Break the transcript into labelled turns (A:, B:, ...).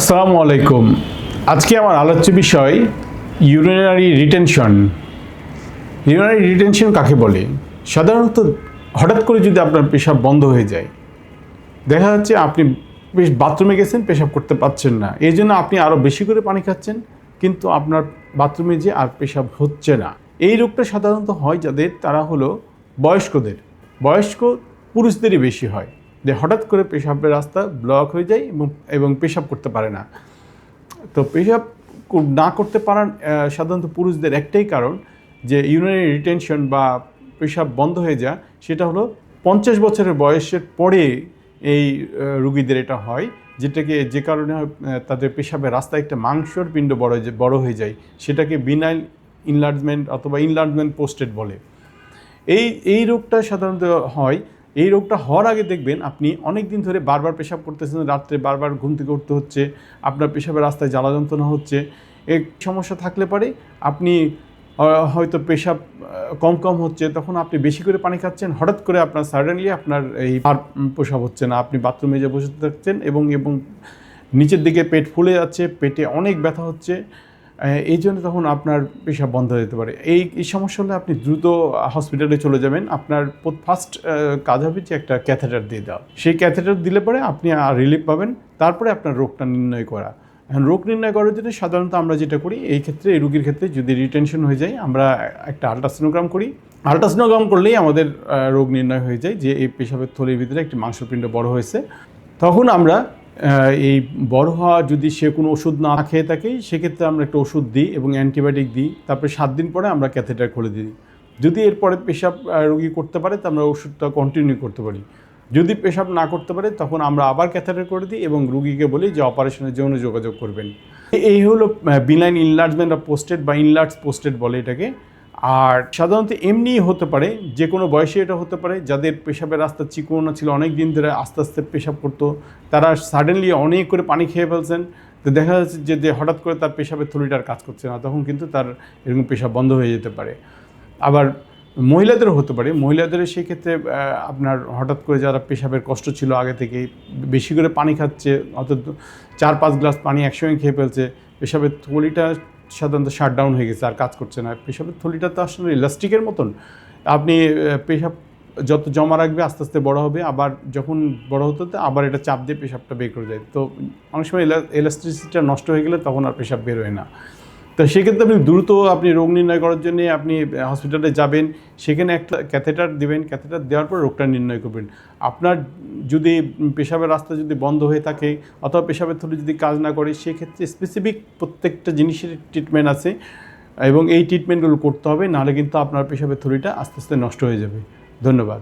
A: আসসালামু আলাইকুম। আজকে আমার আলোচ্য বিষয় ইউরিনারি রিটেনশন ইউরিনারি রিটেনশন কাকে বলে? সাধারণত হঠাৎ করে যদি আপনার পেশাব বন্ধ হয়ে যায়, দেখা যাচ্ছে আপনি বেশ বাথরুমে গেছেন, পেশাব করতে পারছেন না। এই জন্য আপনি আরও বেশি করে পানি খাচ্ছেন, কিন্তু আপনার বাথরুমে যে আর পেশাব হচ্ছে না। এই রোগটা সাধারণত হয় যাদের, তারা হলো বয়স্কদের। বয়স্ক পুরুষদেরই বেশি হয়। যে হঠাৎ করে পেশাবের রাস্তা ব্লক হয়ে যায় এবং এবং পেশাব করতে পারে না। তো পেশাব না করতে পারার সাধারণত পুরুষদের একটাই কারণ যে ইউরিনারি রিটেনশন বা পেশাব বন্ধ হয়ে যায় সেটা হলো পঞ্চাশ বছরের বয়সের পরে এই রুগীদের এটা হয়, যেটাকে যে কারণে তাদের পেশাবের রাস্তায় একটা মাংসর পিণ্ড বড় বড় হয়ে যায়। সেটাকে বিনাইল ইনলার্জমেন্ট অথবা ইনলার্জমেন্ট পোস্টেড বলে। এই এই রোগটা সাধারণত হয় এই রোগটা হওয়ার আগে দেখবেন আপনি অনেক দিন ধরে বারবার পেশাব করতেছেন, রাত্রে বারবার ঘুম থেকে উঠতে হচ্ছে, আপনার পেশাবের রাস্তায় জ্বালা যন্ত্রণা হচ্ছে। এই সমস্যা থাকলে পারে আপনি হয়তো পেশাব কম কম হচ্ছে, তখন আপনি বেশি করে পানি খাচ্ছেন, হঠাৎ করে আপনার সাডেনলি আপনার এই আর পেশাব হচ্ছে না। আপনি বাথরুমে যে বসে থাকছেন এবং এবং নিচের দিকে পেট ফুলে যাচ্ছে, পেটে অনেক ব্যথা হচ্ছে। এই জন্য তখন আপনার পেশাব বন্ধ হয়ে যেতে পারে। এই এই সমস্যা হলে আপনি দ্রুত হসপিটালে চলে যাবেন। আপনার ফার্স্ট কাজ হবে যে একটা ক্যাথেটার দিয়ে দেওয়া। সেই ক্যাথেটার দিলে পরে আপনি রিলিফ পাবেন। তারপরে আপনার রোগটা নির্ণয় করা। এখন রোগ নির্ণয় করার জন্য সাধারণত আমরা যেটা করি, এই ক্ষেত্রে, এই রোগীর ক্ষেত্রে যদি রিটেনশন হয়ে যায়, আমরা একটা আল্ট্রাসোনোগ্রাম করি। আল্ট্রাসোনোগ্রাম করলেই আমাদের রোগ নির্ণয় হয়ে যায় যে এই পেশাবের থলির ভিতরে একটি মাংসপিণ্ড বড় হয়েছে। তখন আমরা এই বড় হওয়া যদি সে কোনো ওষুধ না খেয়ে থাকে, সেক্ষেত্রে আমরা একটা ওষুধ দিই এবং অ্যান্টিবায়োটিক দিই। তারপরে সাত দিন পরে আমরা ক্যাথেটার খুলে দিই। যদি এরপরে পেশাব রোগী করতে পারে তো আমরা ওষুধটা কন্টিনিউ করতে পারি। যদি পেশাব না করতে পারে, তখন আমরা আবার ক্যাথেটার করে দিই এবং রুগীকে বলি যে, অপারেশনের জন্য যোগাযোগ করবেন। এই হলো বিনাইন ইনলার্জমেন্ট অফ পোস্টেড বা ইনলার্জ পোস্টেড বলে এটাকে। আর সাধারণত এমনিই হতে পারে, যে কোনো বয়সে এটা হতে পারে, যাদের পেশাবের রাস্তা চিকোনা ছিল অনেক দিন ধরে আস্তে আস্তে পেশাব করতো, তারা সাডেনলি অনেক করে পানি খেয়ে ফেলছেন। তো দেখা যাচ্ছে যে যে হঠাৎ করে তার পেশাবের থলিটা কাজ করছে না, তখন কিন্তু তার এরকম পেশাব বন্ধ হয়ে যেতে পারে। আবার মহিলাদেরও হতে পারে, মহিলাদের সেই ক্ষেত্রে আপনার হঠাৎ করে যারা পেশাবের কষ্ট ছিল আগে থেকে, বেশি করে পানি খাচ্ছে, অর্থাৎ চার পাঁচ গ্লাস পানি একসঙ্গে খেয়ে ফেলছে, পেশাবের থলিটা সাধারণত শাটডাউন হয়ে গেছে, আর কাজ করছে না। পেশাবের থলিটা তো আসলে ইলাস্টিকের মতন। আপনি পেশাব যত জমা রাখবে, আস্তে আস্তে বড় হবে। আবার যখন বড় হতে হতে আবার এটা চাপ দিয়ে পেশাবটা বের করে যায় তো অনেক সময় ইলাস্ট্রিসিটিটা নষ্ট হয়ে গেলে তখন আর পেশাব বেরোয় না। তো সেক্ষেত্রে আপনি দ্রুত আপনি রোগ নির্ণয় করার জন্য আপনি হসপিটালে যাবেন। সেখানে একটা ক্যাথেটার দিবেন। ক্যাথেটার দেওয়ার পর রোগটা নির্ণয় করবেন। আপনার যদি পেশাবের রাস্তা যদি বন্ধ হয়ে থাকে অথবা পেশাবের থলি যদি কাজ না করে, সেক্ষেত্রে স্পেসিফিক প্রত্যেকটা জিনিসের ট্রিটমেন্ট আছে এবং এই ট্রিটমেন্টগুলো করতে হবে। নাহলে কিন্তু আপনার পেশাবের থলিটা আস্তে আস্তে নষ্ট হয়ে যাবে। ধন্যবাদ।